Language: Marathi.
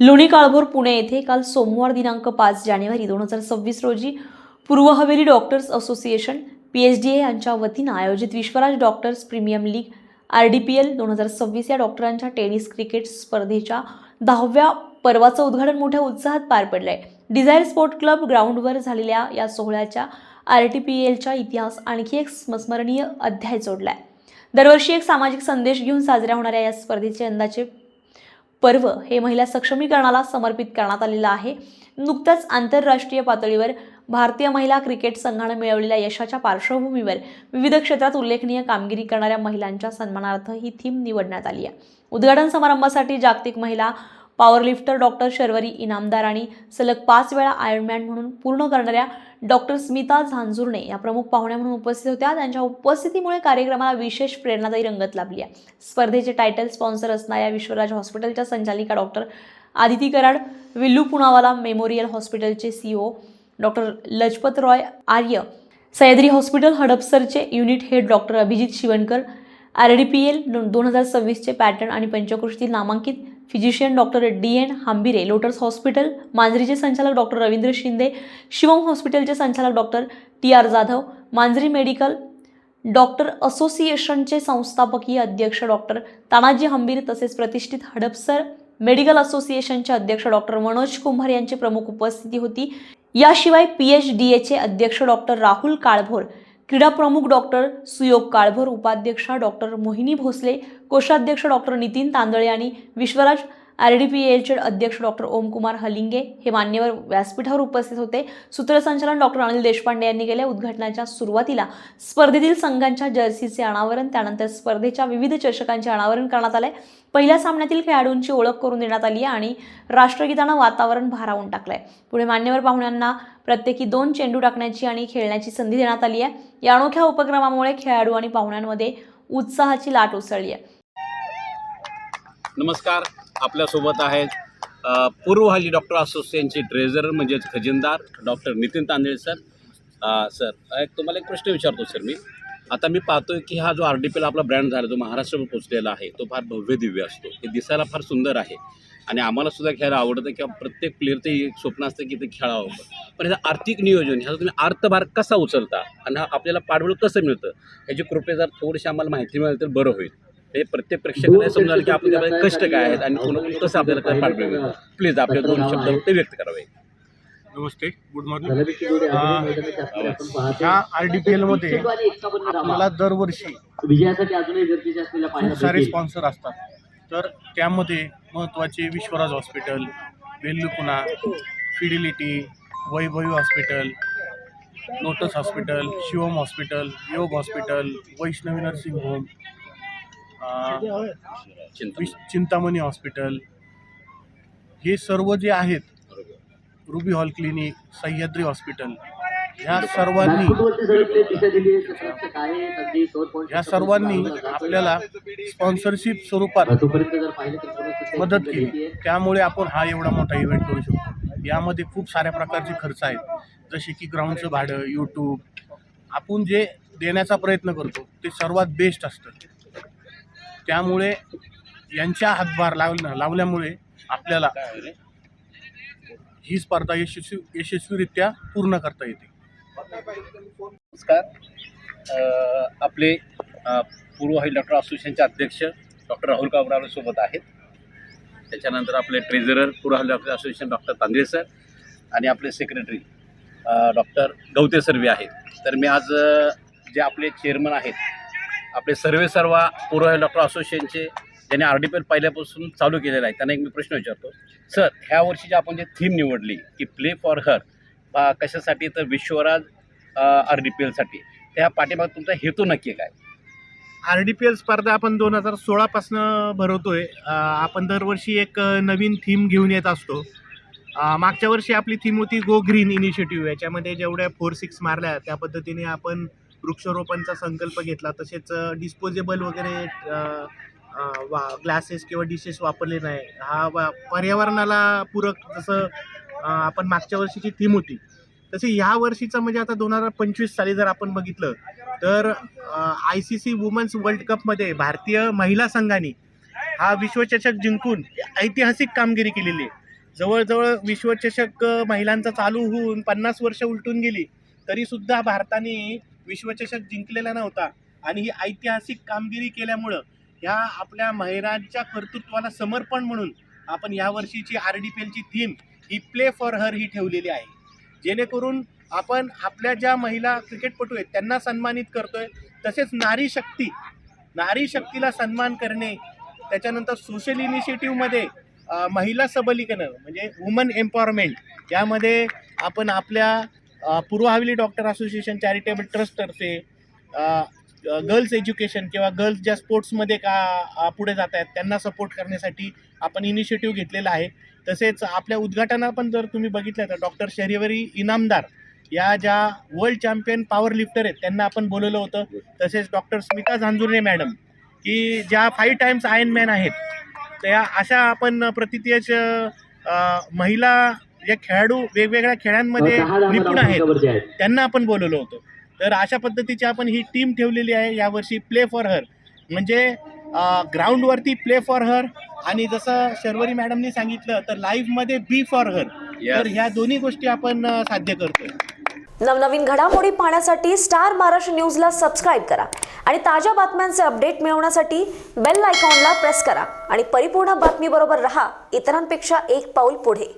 लोणी काळभोर पुणे येथे काल सोमवार दिनांक पाच जानेवारी दोन हजार सव्वीस रोजी Purva Haveli doctors association P H D A यांच्या वतीनं आयोजित Vishwaraj doctors premium league R D P L दोन हजार सव्वीस या डॉक्टरांच्या टेनिस क्रिकेट स्पर्धेच्या दहाव्या पर्वाचं उद्घाटन मोठ्या उत्साहात पार पडलं आहे डिझायर स्पोर्ट क्लब ग्राउंडवर झालेल्या या सोहळ्याच्या आर टी पी एलच्या इतिहास आणखी एक स्मस्मरणीय अध्याय जोडला आहे दरवर्षी एक सामाजिक संदेश घेऊन साजऱ्या होणाऱ्या या स्पर्धेचे यंदाचे पर्व हे महिला सक्षमीकरणाला समर्पित करण्यात आलेलं आहे. नुकतंच आंतरराष्ट्रीय पातळीवर भारतीय महिला क्रिकेट संघानं मिळवलेल्या यशाच्या पार्श्वभूमीवर विविध क्षेत्रात उल्लेखनीय कामगिरी करणाऱ्या महिलांच्या सन्मानार्थ ही थीम निवडण्यात आली आहे. उद्घाटन समारंभासाठी जागतिक महिला पॉवरलिफ्टर डॉक्टर शर्वरी इनामदार आणि सलग पाच वेळा आयर्नमॅन म्हणून पूर्ण करणाऱ्या डॉक्टर स्मिता झांझुर्णे या प्रमुख पाहुण्या म्हणून उपस्थित होत्या. त्यांच्या उपस्थितीमुळे कार्यक्रमाला विशेष प्रेरणादायी रंगत लाभली आहे. स्पर्धेचे टायटल स्पॉन्सर असणाऱ्या विश्वराज हॉस्पिटलच्या संचालिका डॉक्टर आदिती कराड विल्लू पुनावाला मेमोरियल हॉस्पिटलचे CO doctor Lajpat Roy Arya Sahyadri hospital हडपसरचे unit head doctor Abhijit Shivankar R D P L दोन हजार सव्वीसचे पॅटर्न आणि पंचकृषीतील नामांकित physician doctor D N Hambire Lotus hospital मांजरीचे संचालक डॉक्टर रवींद्र शिंदे शिवम हॉस्पिटलचे संचालक doctor T R Jadhav Manjari medical doctor असोसिएशनचे संस्थापकीय अध्यक्ष डॉक्टर तानाजी हंबीर तसेच प्रतिष्ठित हडपसर मेडिकल असोसिएशनचे अध्यक्ष डॉक्टर मनोज कुंभार यांची प्रमुख उपस्थिती होती. याशिवाय पी एच डी एचे अध्यक्ष डॉक्टर राहुल काळभोर क्रीडा प्रमुख डॉक्टर सुयोग काळभोर उपाध्यक्षा डॉक्टर मोहिनी भोसले कोषाध्यक्ष डॉक्टर नितीन तांदळे आणि विश्वराज आर डी पी एलचे अध्यक्ष डॉक्टर ओमकुमार हलिंगे हे मान्यवर व्यासपीठावर उपस्थित होते. सूत्रसंचालन डॉक्टर अनिल देशपांडे यांनी केले उद्घाटनाच्या सुरुवातीला स्पर्धेतील संघांच्या जर्सीचे अनावरण त्यानंतर स्पर्धेच्या विविध चषकांचे अनावरण करण्यात आले. पहिल्या सामन्यातील खेळाडूंची ओळख करून देण्यात आली आहे आणि राष्ट्रगीतानं वातावरण भारावून टाकलंय. पुढे मान्यवर पाहुण्यांना प्रत्येकी दोन चेंडू टाकण्याची आणि खेळण्याची संधी देण्यात आली आहे या अनोख्या उपक्रमामुळे खेळाडू आणि पाहुण्यांमध्ये उत्साहाची लाट उसळली आहे नमस्कार. आपल्यासोबत आहेत पूर्व हल्ली डॉक्टर असोसिएशनचे ट्रेझरर म्हणजेच खजिनदार doctor Nitin Tandale sir. Sir एक तुम्हाला एक प्रश्न विचारतो सर मी. आता मी पाहतोय की हा जो आर डी पीला आपला ब्रँड झाला जो महाराष्ट्रावर पोचलेला आहे तो फार भव्य दिव्य असतो. हे दिसायला फार सुंदर आहे. आणि आम्हाला सुद्धा खेळायला आवडतं किंवा प्रत्येक प्लेअरचं एक स्वप्न असतं की ते खेळावं पण ह्याचं आर्थिक नियोजन ह्याचा तुम्ही अर्थभार कसा उचलता? आणि हा आपल्याला पाठबळ कसं मिळतं? ह्याची कृपया जर थोडीशी आम्हाला माहिती मिळाली तर बरं होईल. हे प्रत्येक प्रेक्षकाला समजाल की आपल्या कष्ट काय आहेत आणि कोण कसं आपल्याला काय मिळतं प्लीज आपले दोन शब्द ते व्यक्त करावे. नमस्ते गुड मॉर्निंग. ह्या आर डी पी एलमध्ये आम्हाला दरवर्षी खूप सारे. स्पॉन्सर असतात. तर त्यामध्ये महत्त्वाचे Vishwaraj hospital वेल्लुपुणा fidelity Vaibhavi hospital lotus hospital Shivam hospital Yog hospital Vaishnavi nursing home Chintamani. Hospital. हे सर्व जे आहेत ruby hall clinic Sahyadri hospital ह्या सर्वांनी ह्या सर्वांनी आपल्याला स्पॉन्सरशिप स्वरूपात मदत केली. त्यामुळे आपण हा एवढा मोठा इव्हेंट करू शकतो. यामध्ये खूप साऱ्या प्रकारचे खर्च आहेत. जसे की ग्राउंडचं भाडं यूट्यूब आपण जे देण्याचा प्रयत्न करतो ते सर्वात बेस्ट असतं. त्यामुळे यांच्या हातभार लाव लावल्यामुळे आपल्याला ही स्पर्धा यशस्वी यशस्वीरित्या पूर्ण करता येते. नमस्कार. आपले पूर्व हल्ली डॉक्टर असोसिएशनचे अध्यक्ष डॉक्टर राहुल काबराव सोबत आहेत. त्याच्यानंतर आपले ट्रेझरर पूर्व हल्ली doctor association doctor Tandale sir आणि आपले सेक्रेटरी डॉक्टर गवते सर्वे आहेत. तर मी आज जे आपले चेअरमन आहेत आपले सर्वे सर्व पूर्व डॉक्टर असोसिएशनचे ज्यांनी आर डी पी एल पहिल्यापासून चालू केलेलं आहे त्यांना एक मी प्रश्न विचारतो. सर ह्या वर्षीची आपण जे थीम निवडली की प्ले फॉर हर कशासाठी? तर विश्वराज आर डी पी एलसाठी त्या पाठीमागे तुमचा हेतू नक्की काय? आर डी पी एल स्पर्धा आपण दोन हजार सोळापासनं भरवतोय. आपण दरवर्षी एक नवीन थीम घेऊन येत असतो. मागच्या वर्षी आपली थीम होती गो ग्रीन इनिशिएटिव्ह याच्यामध्ये जेवढ्या फोर सिक्स मारल्या त्या पद्धतीने आपण वृक्षारोपणचा संकल्प घेतला. तसेच डिस्पोजेबल वगैरे वा ग्लासेस किंवा डिशेस वापरले नाही. हा वा- पर्यावरणाला पूरक जसं आपण मागच्या वर्षीची थीम होती. तसे ह्या वर्षीचं म्हणजे आता दोन हजार पंचवीस साली जर आपण बघितलं तर I C C women's world कपमध्ये भारतीय महिला संघाने हा विश्वचषक जिंकून ऐतिहासिक कामगिरी केलेली आहे. जवळजवळ विश्वचषक महिलांचा चालू होऊन पन्नास वर्ष उलटून गेली तरीसुद्धा भारताने विश्वचषक जिंकलेला नव्हता. आणि ही ऐतिहासिक कामगिरी केल्यामुळं ह्या आपल्या महिलांच्या कर्तृत्वाला समर्पण म्हणून आपण यावर्षीची आर डी पी एलची थीम ही प्ले फॉर हर ही ठेवलेली आहे. जेणेकरून आपण आपल्या ज्या महिला क्रिकेटपटू आहेत त्यांना सन्मानित करतोय. तसेच नारी शक्ती नारी शक्तीला सन्मान करणे त्याच्यानंतर सोशल इनिशिएटिव्हमध्ये महिला सबलीकरण म्हणजे वुमन एम्पॉवरमेंट यामध्ये आपण आपल्या Purva Haveli doctor association charitable ट्रस्टतर्फे girls education किंवा गर्ल्स ज्या स्पोर्ट्समध्ये का पुढे जात आहेत त्यांना सपोर्ट करण्यासाठी आपण इनिशिएटिव्ह घेतलेला आहे. तसेच आपल्या उद्घाटना पण जर तुम्ही बघितलं तर डॉक्टर शरीवरी इनामदार या ज्या वर्ल्ड चॅम्पियन पॉवर लिफ्टर आहेत त्यांना आपण बोलवलं होतं. तसेच डॉक्टर स्मिता झांजुर्णे मॅडम की ज्या फाईव्ह टाइम्स आयन मॅन आहेत त्या अशा आपण प्रतिथयश महिला ज्या खेळाडू वेगवेगळ्या खेळांमध्ये निपुण आहेत त्यांना आपण बोलवलं होतं. तर अशा पद्धतीची आपण ही टीम ठेवलेली आहे. यावर्षी प्ले फॉर हर म्हणजे ग्राउंडवरती प्ले फॉर हर आणि जसं शर्वरी मॅडमनी सांगितलं तर लाईव्हमध्ये बी फॉर हर तर ह्या दोन्ही गोष्टी आपण साध्य करतोय. नवनवीन घडामोडी पाहण्यासाठी स्टार महाराष्ट्र न्यूजला सबस्क्राईब करा. आणि ताज्या बातम्यांचे अपडेट मिळवण्यासाठी बेल आयकॉनला प्रेस करा. आणि परिपूर्ण बातमीबरोबर रहा. इतरांपेक्षा एक पाऊल पुढे.